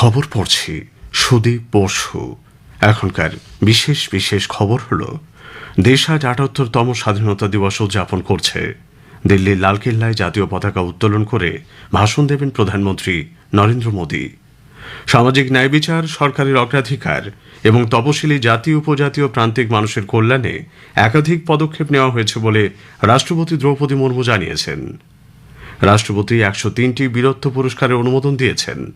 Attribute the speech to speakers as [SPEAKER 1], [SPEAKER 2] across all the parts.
[SPEAKER 1] খবর পড়ছি। সুদীপ বসু। এখনকার বিশেষ বিশেষ খবর হল দেশ আজ আটাত্তরতম স্বাধীনতা দিবস উদযাপন করছে। দিল্লির লালকেল্লায় জাতীয় পতাকা উত্তোলন করে ভাষণ দেবেন প্রধানমন্ত্রী নরেন্দ্র মোদী। সামাজিক ন্যায় বিচার, সরকারের অগ্রাধিকার এবং তপশিলি জাতি উপজাতীয় প্রান্তিক মানুষের কল্যাণে একাধিক পদক্ষেপ নেওয়া হয়েছে বলে রাষ্ট্রপতি দ্রৌপদী মুর্মু জানিয়েছেন। রাষ্ট্রপতি একশো তিনটি বীরত্ব পুরস্কারের অনুমোদন দিয়েছেন।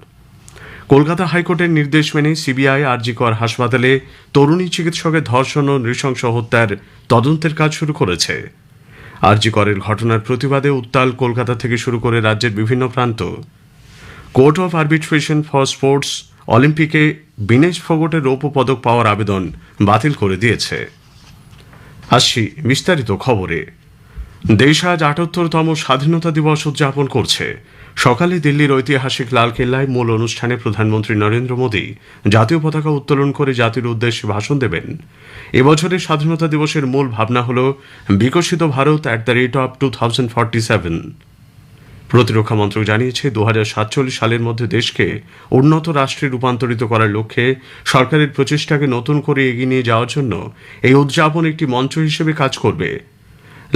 [SPEAKER 1] কলকাতা হাইকোর্টের নির্দেশ মেনে সিবিআই আরজিকর হাসপাতালে তরুণী চিকিৎসকের ধর্ষণ ও নৃশংস হত্যার তদন্তের কাজ শুরু করেছে। আরজিকরের ঘটনার প্রতিবাদে উত্তাল কলকাতা থেকে শুরু করে রাজ্যের বিভিন্ন প্রান্ত। Court of arbitration for sports অলিম্পিকে বিনেশ ফোগটের রৌপ্য পদক পাওয়ার আবেদন বাতিল করে দিয়েছে। আসছি বিস্তারিত খবরে। দেশ আজ আটাত্তরতম স্বাধীনতা দিবস উদযাপন করছে। সকালে দিল্লির ঐতিহাসিক লালকেল্লায় মূল অনুষ্ঠানে প্রধানমন্ত্রী নরেন্দ্র মোদী জাতীয় পতাকা উত্তোলন করে জাতির উদ্দেশ্যে ভাষণ দেবেন। এবছরের স্বাধীনতা দিবসের মূল ভাবনা হল বিকশিত Bharat at the rate of two thousand forty seven প্রতিরক্ষা মন্ত্রক জানিয়েছে দু হাজার সাতচল্লিশ সালের মধ্যে দেশকে উন্নত রাষ্ট্রে রূপান্তরিত করার লক্ষ্যে সরকারের প্রচেষ্টাকে নতুন করে এগিয়ে নিয়ে যাওয়ার জন্য এই উদযাপন একটি মঞ্চ হিসেবে কাজ করবে।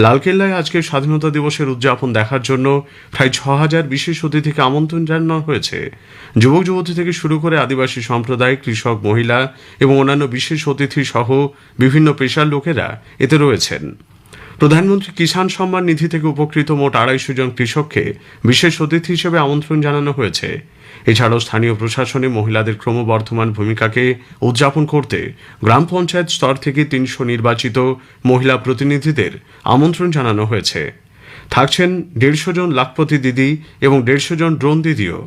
[SPEAKER 1] লালকেল্লায় আজকে স্বাধীনতা দিবসের উদযাপন দেখার জন্য প্রায় ছ হাজার বিশেষ অতিথিকে আমন্ত্রণ জানানো হয়েছে। যুবক যুবতী থেকে শুরু করে আদিবাসী সম্প্রদায়, কৃষক, মহিলা এবং অন্যান্য বিশেষ অতিথি সহ বিভিন্ন পেশার লোকেরা এতে রয়েছেন। প্রধানমন্ত্রী কিষাণ সম্মান নিধি থেকে উপকৃত মোট আড়াইশো জন কৃষককে বিশেষ অতিথি হিসেবে আমন্ত্রণ জানানো হয়েছে। এছাড়াও স্থানীয় প্রশাসনে মহিলাদের ক্রমবর্ধমান ভূমিকাকে উদযাপন করতে গ্রাম পঞ্চায়েত স্তর থেকে তিনশো নির্বাচিত মহিলা প্রতিনিধিদের আমন্ত্রণ জানানো হয়েছে। থাকছেন দেড়শো জন লাখপতি দিদি এবং দেড়শো জন ড্রোন দিদিও।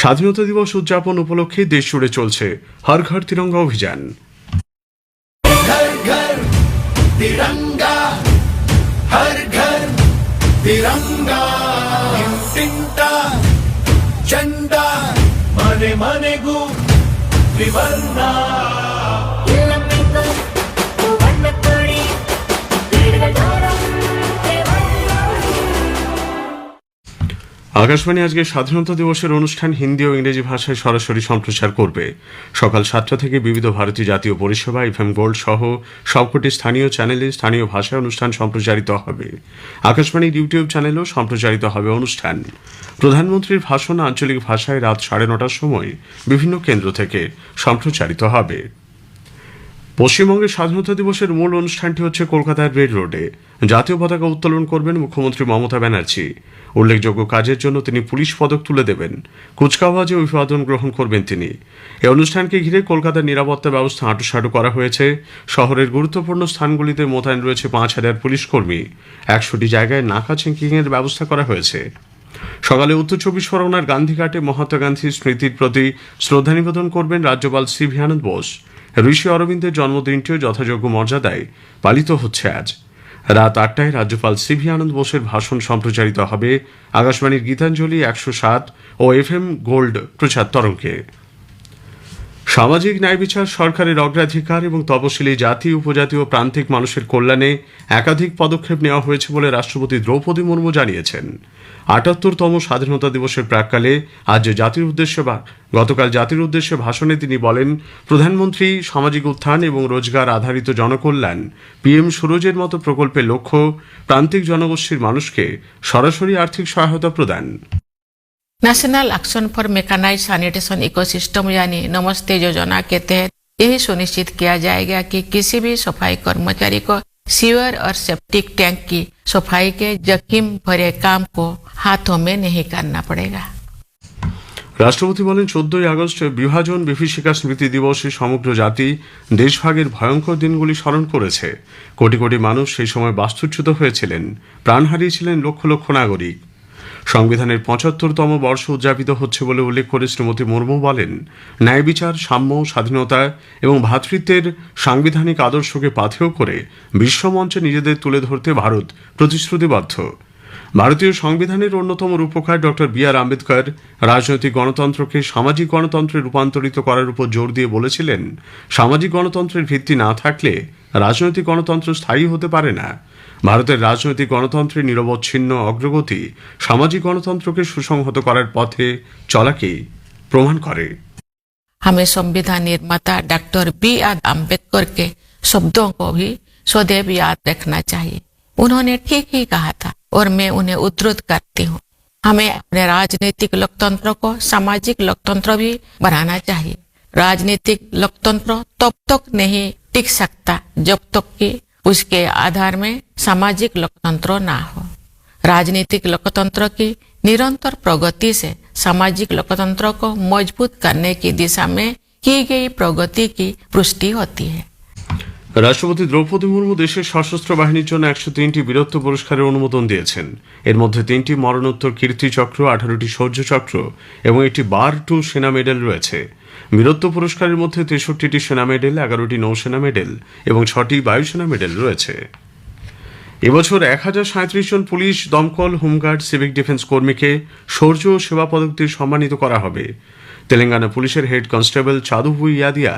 [SPEAKER 1] স্বাধীনতা দিবস উদযাপন উপলক্ষে দেশ জুড়ে চলছে হর ঘর তিরঙ্গা অভিযান।
[SPEAKER 2] తిరంగా జెండా మనే మనెగు
[SPEAKER 3] వివర్ణ.
[SPEAKER 1] আকাশবাণী আজকে স্বাধীনতা দিবসের অনুষ্ঠান হিন্দি ও ইংরেজি ভাষায় সরাসরি সম্প্রচার করবে। সকাল সাতটা থেকে বিবিধ ভারতীয় জাতীয় পরিষেবা, এফএম গোল্ড সহ সবকটি স্থানীয় চ্যানেলে স্থানীয় ভাষায় অনুষ্ঠান সম্প্রচারিত হবে। আকাশবাণীর ইউটিউব চ্যানেলেও সম্প্রচারিত হবে অনুষ্ঠান। প্রধানমন্ত্রীর ভাষণ আঞ্চলিক ভাষায় রাত সাড়ে নটার সময় বিভিন্ন কেন্দ্র থেকে সম্প্রচারিত হবে। পশ্চিমবঙ্গের স্বাধীনতা দিবসের মূল অনুষ্ঠানটি হচ্ছে কলকাতার রেড রোডে। জাতীয় পতাকা উত্তোলন করবেন মুখ্যমন্ত্রী মমতা ব্যানার্জি। উল্লেখযোগ্য কাজের জন্য তিনি পুলিশ পদক তুলে দেবেন। কুচকাওয়াজে অভিবাদন গ্রহণ করবেন তিনি। এই অনুষ্ঠানকে ঘিরে কলকাতার নিরাপত্তা ব্যবস্থা আঁটুসাঁটু করা হয়েছে। শহরের গুরুত্বপূর্ণ স্থানগুলিতে মোতায়েন রয়েছে পাঁচ হাজার পুলিশ কর্মী। একশোটি জায়গায় নাকা চেকিংয়ের ব্যবস্থা করা হয়েছে। সকালে উত্তর চব্বিশ পরগনার গান্ধীঘাটে মহাত্মা গান্ধীর স্মৃতির প্রতি শ্রদ্ধা নিবেদন করবেন রাজ্যপাল সি ভি আনন্দ বোস। ঋষি অরবিন্দের জন্মদিনটিও যথাযোগ্য মর্যাদায় পালিত হচ্ছে আজ। রাত আটটায় রাজ্যপাল সি ভি আনন্দ বোসের ভাষণ সম্প্রচারিত হবে আকাশবাণীর গীতাঞ্জলি একশো সাত ও এফ এম গোল্ড প্রচার তরঙ্গে। সামাজিক ন্যায় বিচার সরকারের অগ্রাধিকার এবং তপশিলি জাতি, উপজাতি ও প্রান্তিক মানুষের কল্যাণে একাধিক পদক্ষেপ নেওয়া হয়েছে বলে রাষ্ট্রপতি দ্রৌপদী মুর্মু জানিয়েছেন। আটাত্তরতম স্বাধীনতা দিবসের প্রাককালে আজ জাতির উদ্দেশ্যে বা- গতকাল জাতির উদ্দেশ্যে ভাষণে তিনি বলেন প্রধানমন্ত্রী সামাজিক উত্থান এবং রোজগার আধারিত জনকল্যাণ পিএম সুরজের মতো প্রকল্পের লক্ষ্য প্রান্তিক জনগোষ্ঠীর মানুষকে সরাসরি আর্থিক সহায়তা প্রদান
[SPEAKER 4] National Action for Mechanise Sanitation Ecosystem यानी नमस्ते योजना के तहत यही सुनिश्चित किया जाएगा कि किसी भी सफाई कर्मचारी को सीवर और सेप्टिक टैंक की सफाई के जोखिम भरे काम को हाथों में नहीं करना पड़ेगा
[SPEAKER 1] রাষ্ট্রপতি বলেন চোদ্দই আগস্ট বিভাজন বিভীষিকা স্মৃতি দিবসে সমগ্র জাতি দেশভাগের ভয়ঙ্কর দিনগুলি স্মরণ করেছে কোটি কোটি মানুষ সেই সময় বাস্তুচ্যুত হয়েছিলেন প্রাণ হারিয়েছিলেন লক্ষ লক্ষ নাগরিক সংবিধানের পঁচাত্তরতম বর্ষ উদযাপিত হচ্ছে বলে উল্লেখ করে শ্রীমতী মুর্মু বলেন ন্যায় বিচার সাম্য স্বাধীনতা এবং ভ্রাতৃত্বের সাংবিধানিক আদর্শকে পাথেয় করে বিশ্বমঞ্চে নিজেদের তুলে ধরতে ভারত প্রতিশ্রুতিবদ্ধ ভারতীয় সংবিধানের অন্যতম রূপকার ডক্টর বি আর আম্বেদকর রাজনৈতিক গণতন্ত্রকে সামাজিক গণতন্ত্রে রূপান্তরিত করার উপর জোর দিয়ে বলেছিলেন সামাজিক গণতন্ত্রের ভিত্তি না থাকলে রাজনৈতিক গণতন্ত্র স্থায়ী হতে পারে না ভারতের রাজনৈতিক গণতন্ত্রের নিরবচ্ছিন্ন অগ্রগতি সামাজিক গণতন্ত্রকে সুসংহত করার পথে চলাকেই প্রমাণ করে
[SPEAKER 4] हमें संविधान निर्माता डॉक्टर बी आर अम्बेडकर के शब्दों को भी सदैव याद रखना चाहिए उन्होंने ठीक ही कहा था और मैं उन्हें उद्धृत करती हूँ। हमें अपने राजनीतिक लोकतंत्र को सामाजिक लोकतंत्र भी बनाना चाहिए। राजनीतिक लोकतंत्र तब तक नहीं टिक सकता जब तक कि उसके आधार में सामाजिक लोकतंत्र ना हो। राजनीतिक लोकतंत्र की निरंतर प्रगति से सामाजिक लोकतंत्र को मज़बूत करने की दिशा में की गई प्रगति की पुष्टि होती है।
[SPEAKER 1] রাষ্ট্রপতি দ্রৌপদী মুর্মু দেশের সশস্ত্র বাহিনীর জন্য একশো তিনটি বীরত্ব পুরস্কারের অনুমোদন দিয়েছেন। এর মধ্যে তিনটি মরণোত্তর কীর্তিচক্র আঠারোটি শৌর্য চক্র এবং একটি বার টু সেনা মেডেল রয়েছে। বীরত্ব পুরস্কারের মধ্যে তেষট্টিটি সেনা মেডেল, এগারোটি নৌসেনা মেডেল এবং ছটি বায়ুসেনা মেডেল রয়েছে। এবছর এক হাজার সাঁত্রিশ জন পুলিশ, দমকল, হোমগার্ড, সিভিক ডিফেন্স কর্মীকে শৌর্য সেবা পদক দিয়ে সম্মানিত করা হবে। তেলেঙ্গানা পুলিশের হেড কনস্টেবল চাদুভু ইয়াদিয়া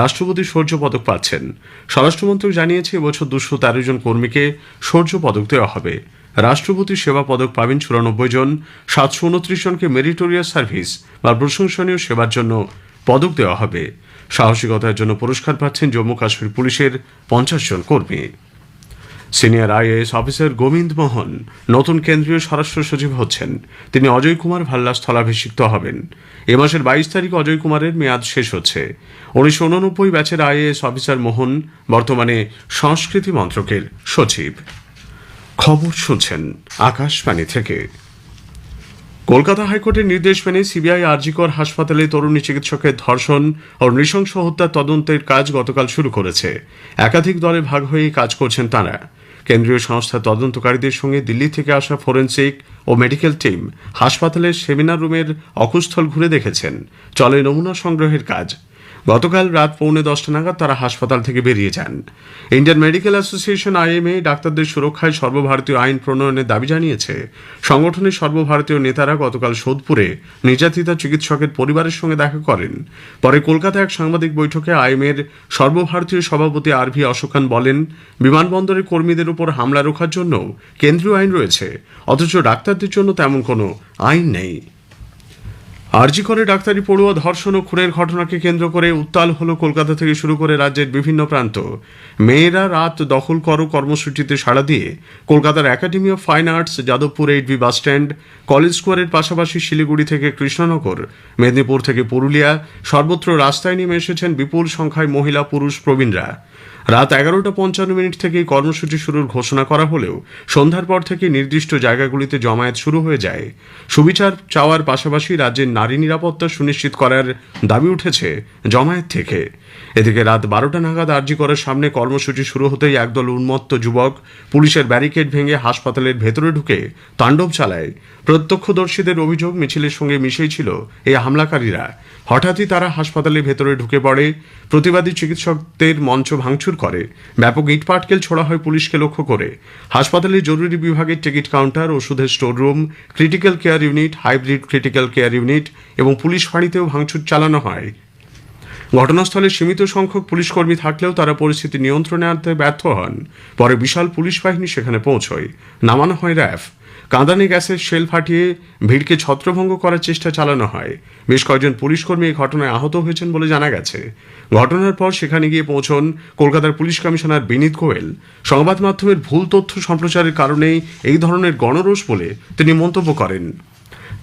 [SPEAKER 1] রাষ্ট্রপতি শৌর্য পদক পাচ্ছেন। স্বরাষ্ট্রমন্ত্রী জানিয়েছে এবছর দুশো তেরো জন কর্মীকে শৌর্য পদক দেওয়া হবে। রাষ্ট্রপতি সেবা পদক পাবেন চুরানব্বই জন, সাতশো উনত্রিশ জনকে মেরিটোরিয়াস সার্ভিস বা প্রশংসনীয় সেবার জন্য পদক দেওয়া হবে। সাহসিকতার জন্য পুরস্কার পাচ্ছেন জম্মু কাশ্মীর পুলিশের পঞ্চাশ জন কর্মী। Senior IAS officer Gobinda Mohan, নতুন কেন্দ্রীয় স্বরাষ্ট্র সচিব হচ্ছেন। তিনি অজয় কুমার ভাল্লা স্থলাভিষিক্ত হবেন। এ মাসের বাইশ তারিখ অজয় কুমারের মেয়াদ শেষ হচ্ছে। উনিশশো উননব্বই ব্যাচের আইএএস অফিসার মোহন বর্তমানে সংস্কৃতি মন্ত্রকের সচিব। খবর শুনছেন আকাশবাণী থেকে। কলকাতা হাইকোর্টের নির্দেশ মেনে সিবিআই আরজিকর হাসপাতালে তরুণী চিকিৎসকের ধর্ষণ ও নৃশংস হত্যা তদন্তের কাজ গতকাল শুরু করেছে। একাধিক দলে ভাগ হয়ে কাজ করছেন তারা। কেন্দ্রীয় সংস্থা তদন্তকারীদের সঙ্গে দিল্লি থেকে আসা ফোরেন্সিক ও মেডিকেল টিম হাসপাতালের সেমিনার রুমের অকুস্থল ঘুরে দেখেছেন। চলে নমুনা সংগ্রহের কাজ। গতকাল রাত পৌনে দশটা নাগাদ তারা হাসপাতাল থেকে বেরিয়ে যান। ইন্ডিয়ান মেডিকেল অ্যাসোসিয়েশন আইএমএ ডাক্তারদের সুরক্ষায় সর্বভারতীয় আইন প্রণয়নের দাবি জানিয়েছে। সংগঠনের সর্বভারতীয় নেতারা গতকাল সোদপুরে নির্যাতিতা চিকিৎসকের পরিবারের সঙ্গে দেখা করেন। পরে কলকাতায় এক সাংবাদিক বৈঠকে আইএমএর সর্বভারতীয় সভাপতি আর ভি অশোকান বলেন বিমানবন্দরে কর্মীদের উপর হামলা রোখার জন্য কেন্দ্রীয় আইন রয়েছে, অথচ ডাক্তারদের জন্য তেমন কোনো আইন নেই। আরজি করে ডাক্তারি পড়ুয়া ধর্ষণ ও খুনের ঘটনাকে কেন্দ্র করে উত্তাল হলো কলকাতা থেকে শুরু করে রাজ্যের বিভিন্ন প্রান্ত। মেয়েরা রাত দখল করো কর্মসূচিতে সাড়া দিয়ে কলকাতার academy of fine arts, Jadavpur eight B bus stand college স্কোয়ারের পাশাপাশি শিলিগুড়ি থেকে কৃষ্ণনগর, মেদিনীপুর থেকে পুরুলিয়া, সর্বত্র রাস্তায় নেমে এসেছেন বিপুল সংখ্যায় মহিলা পুরুষ প্রবীণরা। রাত এগারোটা পঞ্চান্ন মিনিট থেকেই কর্মসূচি শুরুর ঘোষণা করা হলেও সন্ধ্যার পর থেকে নির্দিষ্ট জায়গাগুলিতে জমায়েত শুরু হয়ে যায়। সুবিচার চাওয়ার পাশাপাশি রাজ্যের নারী নিরাপত্তা সুনিশ্চিত করার দাবি উঠেছে জমায়েত থেকে। এদিকে রাত বারোটা নাগাদ আরজি করার সামনে কর্মসূচি শুরু হতেই একদল উন্মত্ত যুবক পুলিশের ব্যারিকেড ভেঙে হাসপাতালের ভেতরে ঢুকে তাণ্ডব চালায়। প্রত্যক্ষদর্শীদের অভিযোগ, মিছিলের সঙ্গে মিশেই ছিল এই হামলাকারীরা। হঠাৎই তারা হাসপাতালের ভেতরে ঢুকে পড়ে। প্রতিবাদী চিকিৎসকদের মঞ্চ ভাঙচুর করে। ব্যাপক ইটপাটকেল ছোড়া হয় পুলিশকে লক্ষ্য করে। হাসপাতালের জরুরি বিভাগের টিকিট কাউন্টার, ওষুধের store room critical care unit, hybrid critical care unit এবং পুলিশ ফাঁড়িতেও ভাঙচুর চালানো হয়। ঘটনাস্থলে সীমিত সংখ্যক পুলিশ কর্মী থাকলেও তারা পরিস্থিতি নিয়ন্ত্রণে আনতে ব্যর্থ হন। পরে বিশাল পুলিশ বাহিনী সেখানে পৌঁছয়। নামানো হয় র্যাফ। কাঁদানে গ্যাসের শেল ফাটিয়ে ভিড়কে ছত্রভঙ্গ করার চেষ্টা চালানো হয়। বেশ কয়েকজন পুলিশকর্মী এই ঘটনায় আহত হয়েছেন বলে জানা গেছে। ঘটনার পর সেখানে গিয়ে পৌঁছন কলকাতার পুলিশ কমিশনার বিনীত গোয়েল। সংবাদ মাধ্যমের ভুল তথ্য সম্প্রচারের কারণেই এই ধরনের গণরোষ বলে তিনি মন্তব্য করেন।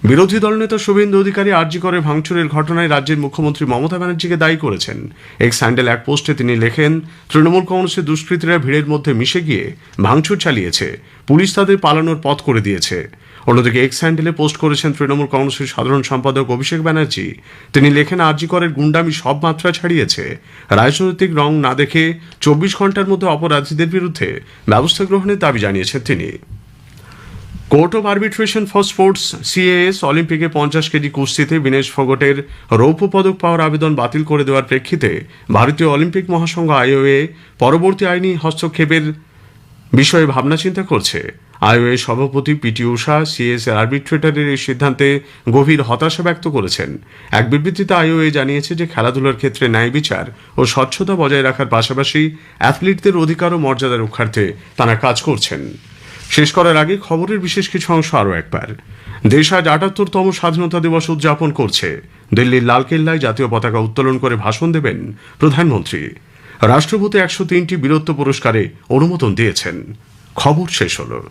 [SPEAKER 1] বিরোধী দলনেতা শুভেন্দু অধিকারী আরজি করে ভাঙচুরের ঘটনায় রাজ্যের মুখ্যমন্ত্রী মমতা ব্যানার্জিকে দায়ী করেছেন। এক স্যান্ডেল এক পোস্টে তিনি লেখেন, তৃণমূল কংগ্রেসের দুষ্কৃতীরা ভিড়ের মধ্যে মিশে গিয়ে ভাঙচুর চালিয়েছে। পুলিশ তাদের পালানোর পথ করে দিয়েছে। অন্যদিকে এক্স স্যান্ডেলে পোস্ট করেছেন তৃণমূল কংগ্রেসের সাধারণ সম্পাদক অভিষেক ব্যানার্জি। তিনি লেখেন, আরজি করের গুন্ডামি সব মাত্রা ছাড়িয়েছে। রাজনৈতিক রং না দেখে চব্বিশ ঘণ্টার মধ্যে অপরাধীদের বিরুদ্ধে ব্যবস্থা গ্রহণের দাবি জানিয়েছেন তিনি। Court of arbitration for sports CAS অলিম্পিকে পঞ্চাশ কেজি কুস্তিতে বিনেশ ফোগটের রৌপ্য পদক পাওয়ার আবেদন বাতিল করে দেওয়ার প্রেক্ষিতে ভারতীয় অলিম্পিক মহাসংঘ আইওএ পরবর্তী আইনি হস্তক্ষেপের বিষয়ে ভাবনা চিন্তা করছে। আইওএ সভাপতি পিটি উষা এর আর্বিট্রেটরের এই সিদ্ধান্তে গভীর হতাশা ব্যক্ত করেছেন। এক বিবৃতিতে আইওএ জানিয়েছে যে খেলাধুলার ক্ষেত্রে ন্যায় বিচার ও স্বচ্ছতা বজায় রাখার পাশাপাশি অ্যাথলিটদের অধিকার ও মর্যাদা রক্ষার্থে তারা কাজ করছেন। শেষ করার আগে খবরের বিশেষ কিছু অংশ আরও একবার। দেশ আজ আটাত্তরতম স্বাধীনতা দিবস উদযাপন করছে। দিল্লির লালকেল্লায় জাতীয় পতাকা উত্তোলন করে ভাষণ দেবেন প্রধানমন্ত্রী। রাষ্ট্রপতি একশো তিনটি বীরত্ব পুরস্কারে অনুমোদন দিয়েছেন। খবর শেষ হলো।